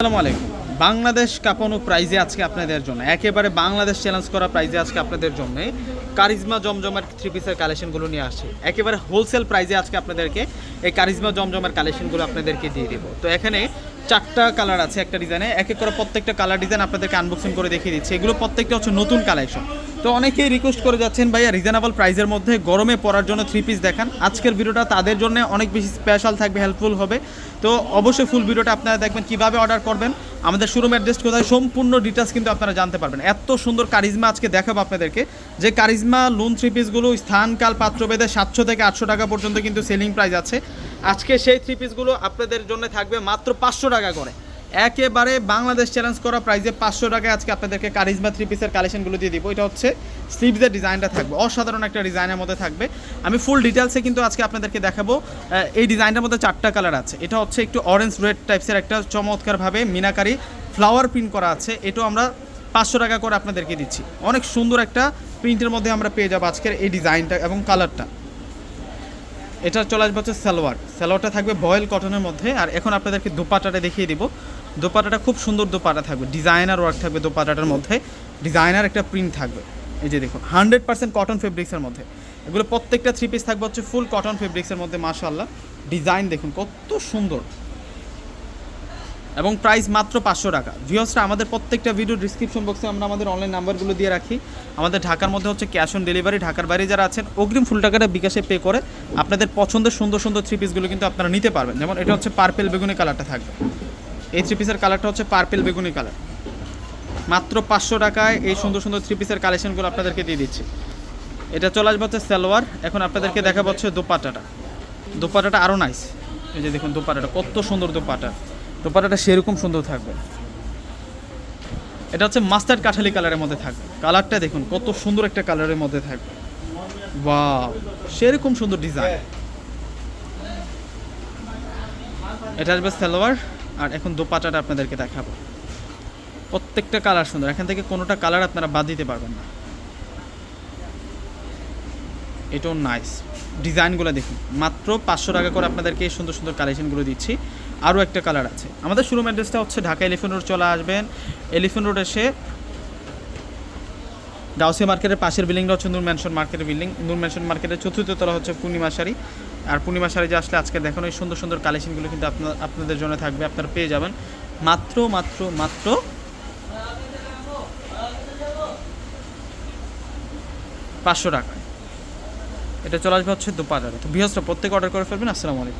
আসসালামু আলাইকুম। বাংলাদেশ কাঁপানো প্রাইজে আজকে আপনাদের জন্য, একেবারে বাংলাদেশ চ্যালেঞ্জ করা প্রাইজে আজকে আপনাদের জন্য কারিজমা জমজমের থ্রি পিসের কালেকশনগুলো নিয়ে আসছি। একেবারে হোলসেল প্রাইজে আজকে আপনাদেরকে এই কারিজমা জমজমের কালেকশনগুলো আপনাদেরকে দিয়ে দেবো। তো এখানে চারটা কালার আছে একটা ডিজাইনে এক এক করে প্রত্যেকটা কালার ডিজাইন আপনাদেরকে আনবক্সিং করে দেখিয়ে দিচ্ছে। এগুলো প্রত্যেকটা হচ্ছে নতুন কালেকশন তো অনেকেই রিকোয়েস্ট করে যাচ্ছেন, ভাইয়া রিজনেবল প্রাইসের মধ্যে গরমে পরার জন্য থ্রি পিস দেখান। আজকের ভিডিওটা তাদের জন্য অনেক বেশি স্পেশাল থাকবে হেল্পফুল হবে। তো অবশ্যই ফুল ভিডিওটা আপনারা দেখবেন, কীভাবে অর্ডার করবেন, আমাদের শোরুম অ্যাড্রেস কোথায়, সম্পূর্ণ ডিটেলস কিন্তু আপনারা জানতে পারবেন। এত সুন্দর কারিজমা আজকে দেখাবো আপনাদেরকে, যে কারিজমা লোন থ্রি পিসগুলো স্থানকাল পাত্রভেদে সাতশো থেকে আটশো টাকা পর্যন্ত কিন্তু সেলিং প্রাইস আছে। আজকে সেই থ্রি পিসগুলো আপনাদের জন্য থাকবে মাত্র পাঁচশো টাকা করে। একেবারে বাংলাদেশ চ্যালেঞ্জ করা প্রাইজে পাঁচশো টাকায় আজকে আপনাদেরকে কারিজমা থ্রি পিসের কালেকশনগুলো দিয়ে দিব। এটা হচ্ছে স্লিভসের ডিজাইনটা থাকবে, অসাধারণ একটা ডিজাইনের মধ্যে থাকবে। আমি ফুল ডিটেলসে কিন্তু আজকে আপনাদেরকে দেখাবো। এই ডিজাইনটার মধ্যে চারটা কালার আছে। এটা হচ্ছে একটু অরেঞ্জ রেড টাইপসের একটা চমৎকারভাবে মিনাকারি ফ্লাওয়ার প্রিন্ট করা আছে। এটাও আমরা পাঁচশো টাকা করে আপনাদেরকে দিচ্ছি। অনেক সুন্দর একটা প্রিন্টের মধ্যে আমরা পেয়ে যাব আজকের এই ডিজাইনটা এবং কালারটা এটা চলে আসবে হচ্ছে সালোয়ার। সালোয়ারটা থাকবে বয়েল কটনের মধ্যে। আর এখন আপনাদেরকে দোপাটাটা দেখিয়ে দিব। দোপাটাটা খুব সুন্দর দোপাটা থাকবে। ডিজাইনার ওয়ার্ক থাকবে দোপাটাটার মধ্যে। ডিজাইনার একটা প্রিন্ট থাকবে। এই যে দেখুন হান্ড্রেড পার্সেন্ট কটন ফেব্রিক্সের মধ্যে। এগুলো প্রত্যেকটা থ্রি পিস থাকবে হচ্ছে ফুল কটন ফেব্রিক্সের মধ্যে মাশাল্লাহ ডিজাইন দেখুন, কত সুন্দর। এবং প্রাইস মাত্র পাঁচশো টাকা। ভিওসরা আমাদের প্রত্যেকটা ভিডিও ডিসক্রিপশন বক্সে আমরা আমাদের অনলাইন নাম্বারগুলো দিয়ে রাখি। আমাদের ঢাকার মধ্যে হচ্ছে ক্যাশ অন ডেলিভারি ঢাকার বাইরে যারা আছেন, অগ্রিম ফুল টাকাটা বিকাশে পে করে আপনাদের পছন্দের সুন্দর সুন্দর থ্রি পিসগুলো কিন্তু আপনারা নিতে পারবেন। যেমন এটা হচ্ছে পার্পেল বেগুনি কালারটা থাকবে। এই থ্রি পিসের কালারটা হচ্ছে পার্পেল বেগুনি কালার মাত্র পাঁচশো টাকায় এই সুন্দর সুন্দর থ্রি পিসের কালেকশনগুলো আপনাদেরকে দিয়ে দিচ্ছি। এটা চলে আসবে হচ্ছে সালোয়ার। এখন আপনাদেরকে দেখা হচ্ছে দোপাটাটা দোপাটাটা আরও নাইস এই যে দেখুন দোপাটাটা কত সুন্দর দোপাটা দোপাটাটা সেরকম সুন্দর থাকবে। এটা হচ্ছে মাস্টার্ড কাঠালি কালারের মধ্যে থাকবে। কালারটা দেখুন, কত সুন্দর একটা কালারের মধ্যে থাকবে। বা সেরকম সুন্দর ডিজাইন এটা আসবে সালোয়ার। আর এখন দোপাটাটা আপনাদেরকে দেখাবো। প্রত্যেকটা কালার সুন্দর। এখান থেকে কোনোটা কালার আপনারা বাদ দিতে পারবেন না। এটাও নাইস ডিজাইনগুলো দেখুন। মাত্র পাঁচশো টাকা করে আপনাদেরকে এই সুন্দর সুন্দর কালেকশনগুলো দিচ্ছি। আরও একটা কালার আছে। আমাদের শোরুম অ্যাড্রেসটা হচ্ছে ঢাকা এলিফেন্ট রোড চলে আসবেন। এলিফেন্ট রোড এসে গাউসিয়া মার্কেটের পাশের বিল্ডিংটা হচ্ছে নূর ম্যানশন মার্কেটের বিল্ডিং নূর ম্যানশন মার্কেটের চতুর্থ তলা হচ্ছে পূর্ণিমা শাড়ি আর পূর্ণিমা শাড়ি যে আসলে আজকে দেখেন, ওই সুন্দর সুন্দর কালেকশনগুলো কিন্তু আপনার আপনাদের জন্য থাকবে, আপনারা পেয়ে যাবেন। মাত্র মাত্র মাত্র পাঁচশো টাকায়। এটা চলে আসবে হচ্ছে দুপাটারে তো বৃহস্পতি প্রত্যেক অর্ডার করে ফেলবেন, আসসালামু আলাইকুম।